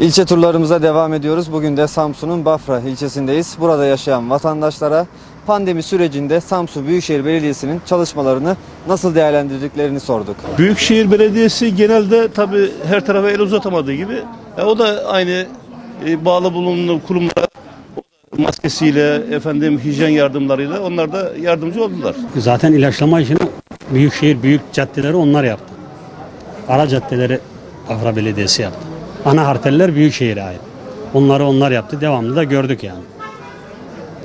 İlçe turlarımıza devam ediyoruz. Bugün de Samsun'un Bafra ilçesindeyiz. Burada yaşayan vatandaşlara pandemi sürecinde Samsun Büyükşehir Belediyesi'nin çalışmalarını nasıl değerlendirdiklerini sorduk. Büyükşehir Belediyesi genelde tabii her tarafa el uzatamadığı gibi e, o da aynı e, bağlı bulunduğu kurumlara maskesiyle, efendim hijyen yardımlarıyla onlar da yardımcı oldular. Zaten ilaçlama işini büyükşehir büyük caddeleri onlar yaptı. Ara caddeleri Afra Belediyesi yaptı. Ana harteller büyükşehire ait. Onları onlar yaptı. Devamlı da gördük yani.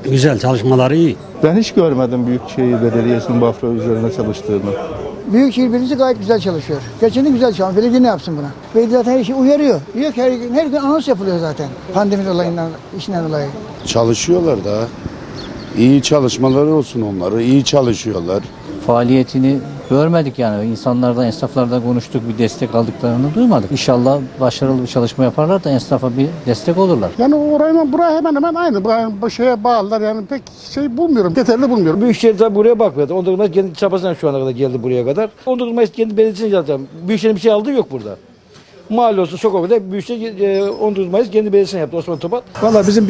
Güzel çalışmaları iyi. Ben hiç görmedim Büyükşehir Belediyesi'nin Bafra üzerine çalıştığını. Büyükşehir Belediyesi gayet güzel çalışıyor. Gerçekten güzel çalışıyor. Belediye ne yapsın buna? Belediye zaten her şeyi uyarıyor. Diyor ki her gün, her gün anons yapılıyor zaten. Pandemi dolayından, işinden dolayı. Çalışıyorlar da. İyi çalışmaları olsun onları. iyi çalışıyorlar. faaliyetini görmedik yani. İnsanlardan, esnaflardan konuştuk, bir destek aldıklarını duymadık. İnşallah başarılı bir çalışma yaparlar da esnafa bir destek olurlar. Yani orayla buraya hemen hemen aynı. Bu- Bu şeye bağlılar yani pek şey bulmuyorum. Yeterli bulmuyorum. Büyükşehir tabii buraya bakmadı. Ondurmaz kendi çabasından şu ana kadar geldi buraya kadar. Ondurmaz kendi belediyesini zaten. Büyükşehir'in bir şey aldığı yok burada. Mahalle olsun sokakta Büyükşehir e, Ondurmaz kendi belediyesini yaptı Osman Topal. Valla bizim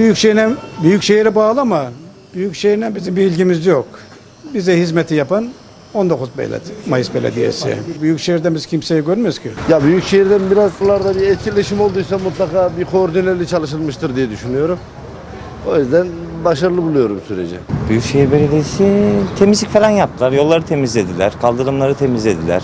büyükşehire bağlı ama büyükşehirine bizim bir ilgimiz yok. Bize hizmeti yapan 19 belediye, Mayıs Belediyesi. Büyükşehirde biz kimseyi görmüyoruz ki. Ya Büyükşehir'den biraz buralarda bir etkileşim olduysa mutlaka bir koordineli çalışılmıştır diye düşünüyorum. O yüzden başarılı buluyorum süreci. Büyükşehir Belediyesi temizlik falan yaptılar. Yolları temizlediler, kaldırımları temizlediler.